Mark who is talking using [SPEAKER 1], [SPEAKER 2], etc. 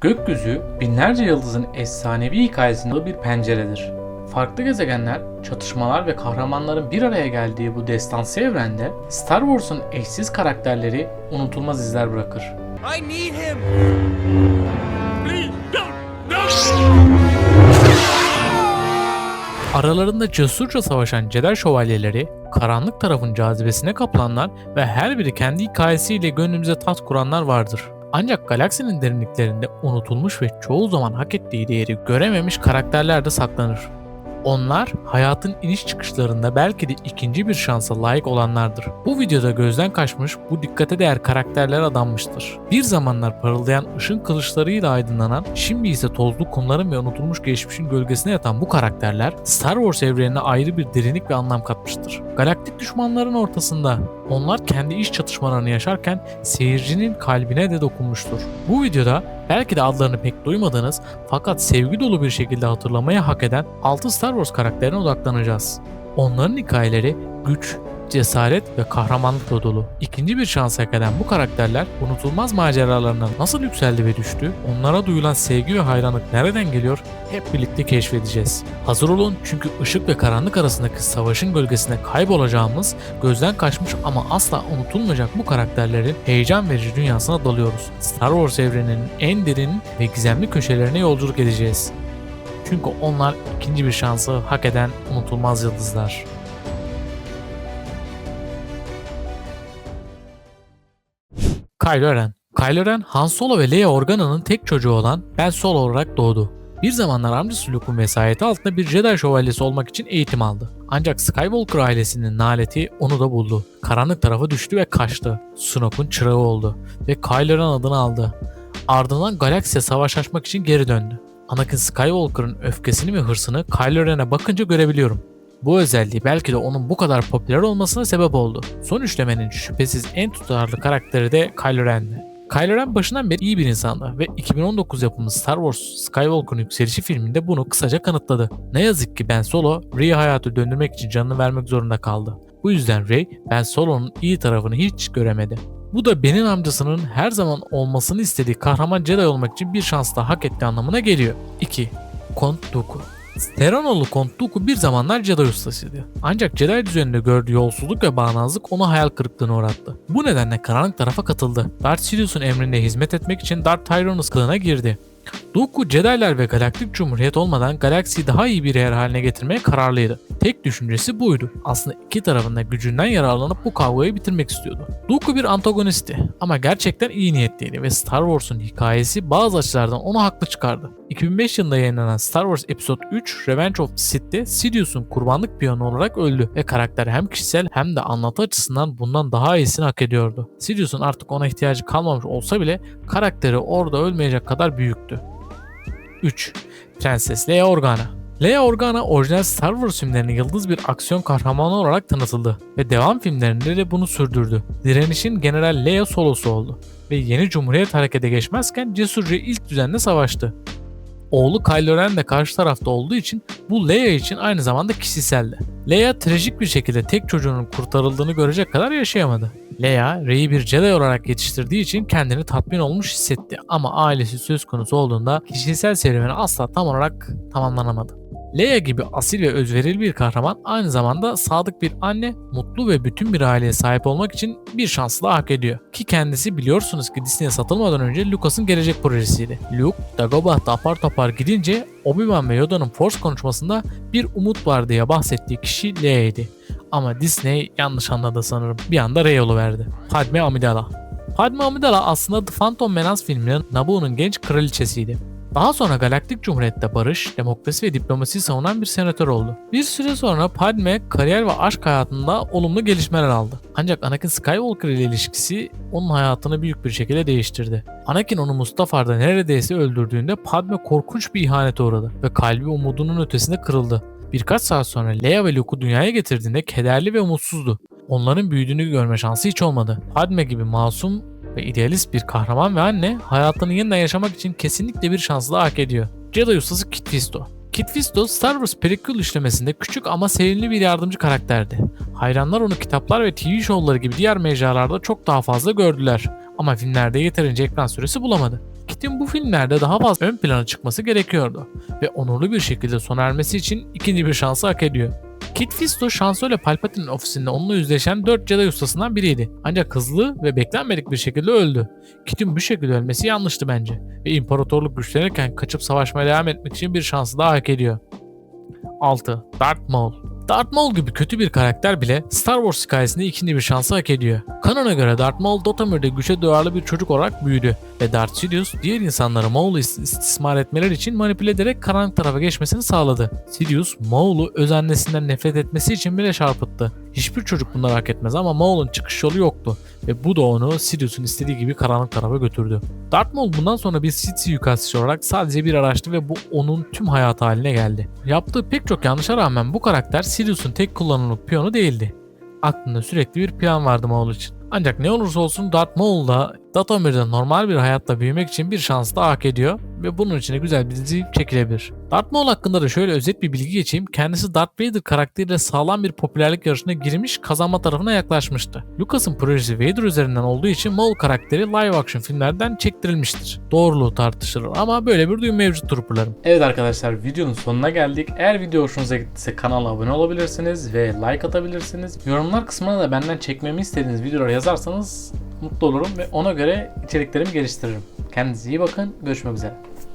[SPEAKER 1] Gökyüzü binlerce yıldızın efsanevi hikayesinde bir penceredir. Farklı gezegenler, çatışmalar ve kahramanların bir araya geldiği bu destansı evrende Star Wars'un eşsiz karakterleri unutulmaz izler bırakır.
[SPEAKER 2] I need him.
[SPEAKER 3] Please don't. No.
[SPEAKER 1] Aralarında cesurca savaşan Jedi şövalyeleri, karanlık tarafın cazibesine kapılanlar ve her biri kendi hikayesiyle gönlümüze tat kuranlar vardır. Ancak galaksinin derinliklerinde unutulmuş ve çoğu zaman hak ettiği değeri görememiş karakterler de saklanır. Onlar hayatın iniş çıkışlarında belki de ikinci bir şansa layık olanlardır. Bu videoda gözden kaçmış bu dikkate değer karakterler adanmıştır. Bir zamanlar parıldayan ışın kılıçlarıyla aydınlanan, şimdi ise tozlu kumların ve unutulmuş geçmişin gölgesine yatan bu karakterler Star Wars evrenine ayrı bir derinlik ve anlam katmıştır. Galaktik düşmanların ortasında onlar kendi iş çatışmalarını yaşarken seyircinin kalbine de dokunmuştur. Bu videoda belki de adlarını pek duymadığınız fakat sevgi dolu bir şekilde hatırlamaya hak eden 6 Star Wars karakterine odaklanacağız. Onların hikayeleri güç, cesaret ve kahramanlıkla dolu. İkinci bir şans hak eden bu karakterler unutulmaz maceralarına nasıl yükseldi ve düştü, onlara duyulan sevgi ve hayranlık nereden geliyor hep birlikte keşfedeceğiz. Hazır olun çünkü ışık ve karanlık arasındaki savaşın gölgesinde kaybolacağımız, gözden kaçmış ama asla unutulmayacak bu karakterlerin heyecan verici dünyasına dalıyoruz. Star Wars evreninin en derin ve gizemli köşelerine yolculuk edeceğiz. Çünkü onlar ikinci bir şansı hak eden unutulmaz yıldızlar. Kylo Ren Kylo Ren, Han Solo ve Leia Organa'nın tek çocuğu olan Ben Solo olarak doğdu. Bir zamanlar amcası Luke'un vesayeti altında bir Jedi şövalyesi olmak için eğitim aldı. Ancak Skywalker ailesinin naleti onu da buldu. Karanlık tarafa düştü ve kaçtı. Snoke'un çırağı oldu ve Kylo Ren adını aldı. Ardından galaksiye savaş açmak için geri döndü. Anakin Skywalker'ın öfkesini ve hırsını Kylo Ren'e bakınca görebiliyorum. Bu özelliği belki de onun bu kadar popüler olmasına sebep oldu. Son üçlemenin şüphesiz en tutarlı karakteri de Kylo Ren'di. Kylo Ren başından beri iyi bir insandı ve 2019 yapımı Star Wars Skywalker'ın yükselişi filminde bunu kısaca kanıtladı. Ne yazık ki Ben Solo, Rey'i hayatı döndürmek için canını vermek zorunda kaldı. Bu yüzden Rey, Ben Solo'nun iyi tarafını hiç göremedi. Bu da Ben'in amcasının her zaman olmasını istediği kahraman Jedi olmak için bir şans daha hak ettiği anlamına geliyor. 2. Count Dooku Steranoğlu Count Dooku bir zamanlar Jedi ustasıydı. Ancak Jedi düzeninde gördüğü yolsuzluk ve bağnazlık onu hayal kırıklığına uğrattı. Bu nedenle karanlık tarafa katıldı. Darth Sidious'un emrinde hizmet etmek için Darth Tyrannus kılığına girdi. Dooku Jedi'ler ve Galaktik Cumhuriyet olmadan galaksiyi daha iyi bir yer haline getirmeye kararlıydı. Tek düşüncesi buydu. Aslında iki tarafında gücünden yararlanıp bu kavgayı bitirmek istiyordu. Dooku bir antagonisti ama gerçekten iyi niyetliydi ve Star Wars'un hikayesi bazı açılardan onu haklı çıkardı. 2005 yılında yayınlanan Star Wars Episode 3 Revenge of the Sith'te Sidious'un kurbanlık piyonu olarak öldü ve karakter hem kişisel hem de anlatı açısından bundan daha iyisini hak ediyordu. Sidious'un artık ona ihtiyacı kalmamış olsa bile karakteri orada ölmeyecek kadar büyüktü. 3. Prenses Leia Organa Leia Organa orijinal Star Wars filmlerinin yıldız bir aksiyon kahramanı olarak tanıtıldı ve devam filmlerinde de bunu sürdürdü. Direnişin General Leia solosu oldu ve yeni Cumhuriyet harekete geçmezken cesurca ilk düzenle savaştı. Oğlu Kylo Ren de karşı tarafta olduğu için bu Leia için aynı zamanda kişiseldi. Leia trajik bir şekilde tek çocuğunun kurtarıldığını görecek kadar yaşayamadı. Leia, Rey'i bir Jedi olarak yetiştirdiği için kendini tatmin olmuş hissetti ama ailesi söz konusu olduğunda kişisel serüveni asla tam olarak tamamlanamadı. Leia gibi asil ve özverili bir kahraman aynı zamanda sadık bir anne, mutlu ve bütün bir aileye sahip olmak için bir şans daha hak ediyor. Ki kendisi biliyorsunuz ki Disney'e satılmadan önce Lucas'ın gelecek projesiydi. Luke, Dagobah'ta apar topar gidince Obi-Wan ve Yoda'nın Force konuşmasında bir umut var diye bahsettiği kişi Leia'ydı. Ama Disney yanlış anladı sanırım. Bir anda Rey verdi. Padme Amidala. Padme Amidala aslında The Phantom Menace filminin Naboo'nun genç kraliçesiydi. Daha sonra Galaktik Cumhuriyet'te barış, demokrasi ve diplomasiyi savunan bir senatör oldu. Bir süre sonra Padme kariyer ve aşk hayatında olumlu gelişmeler aldı. Ancak Anakin Skywalker ile ilişkisi onun hayatını büyük bir şekilde değiştirdi. Anakin onu Mustafar'da neredeyse öldürdüğünde Padme korkunç bir ihanete uğradı ve kalbi umudunun ötesinde kırıldı. Birkaç saat sonra Leia ve Luke'u dünyaya getirdiğinde kederli ve umutsuzdu. Onların büyüdüğünü görme şansı hiç olmadı. Padme gibi masum ve idealist bir kahraman ve anne hayatını yeniden yaşamak için kesinlikle bir şans daha hak ediyor. Jedi ustası Kit Fisto. Kit Fisto Star Wars prequel işlemesinde küçük ama sevimli bir yardımcı karakterdi. Hayranlar onu kitaplar ve TV şovları gibi diğer mecralarda çok daha fazla gördüler ama filmlerde yeterince ekran süresi bulamadı. Kit'in bu filmlerde daha fazla ön plana çıkması gerekiyordu ve onurlu bir şekilde sona ermesi için ikinci bir şansı hak ediyor. Kit Fisto Şansölye Palpatine'in ofisinde onunla yüzleşen 4 Jedi ustasından biriydi. Ancak hızlı ve beklenmedik bir şekilde öldü. Kit'in bu şekilde ölmesi yanlıştı bence ve imparatorluk güçlenirken kaçıp savaşmaya devam etmek için bir şansı daha hak ediyor. 6. Darth Maul Darth Maul gibi kötü bir karakter bile Star Wars hikayesinde ikinci bir şansı hak ediyor. Kanona göre Darth Maul Dotamir'de güçe duyarlı bir çocuk olarak büyüdü ve Darth Sidious diğer insanları Maul'u is- istismar etmeleri için manipüle ederek karanlık tarafa geçmesini sağladı. Sidious, Maul'u öz annesinden nefret etmesi için bile çarpıttı. Hiçbir çocuk bunları hak etmez ama Maul'un çıkış yolu yoktu ve bu da onu Sidious'un istediği gibi karanlık tarafa götürdü. Darth Maul bundan sonra bir Sith suikastçı olarak sadece bir araçtı ve bu onun tüm hayatı haline geldi. Yaptığı pek çok yanlışa rağmen bu karakter Sidious'un tek kullanımlık piyonu değildi. Aklında sürekli bir plan vardı Maul için. Ancak ne olursa olsun Darth Maul da Datomir'de normal bir hayatta büyümek için bir şans daha hak ediyor ve bunun için de güzel bir dizi çekilebilir. Darth Maul hakkında da şöyle özet bir bilgi geçeyim. Kendisi Darth Vader karakteriyle sağlam bir popülerlik yarışına girmiş, kazanma tarafına yaklaşmıştı. Lucas'ın projesi Vader üzerinden olduğu için Maul karakteri live action filmlerden çektirilmiştir. Doğruluğu tartışılır ama böyle bir duyum mevcut trooperlarım. Evet arkadaşlar videonun sonuna geldik. Eğer video hoşunuza gittiyse kanala abone olabilirsiniz ve like atabilirsiniz. Yorumlar kısmına da benden çekmemi istediğiniz videoları yazarsanız mutlu olurum ve ona göre içeriklerimi geliştiririm. Kendinize iyi bakın. Görüşmek üzere.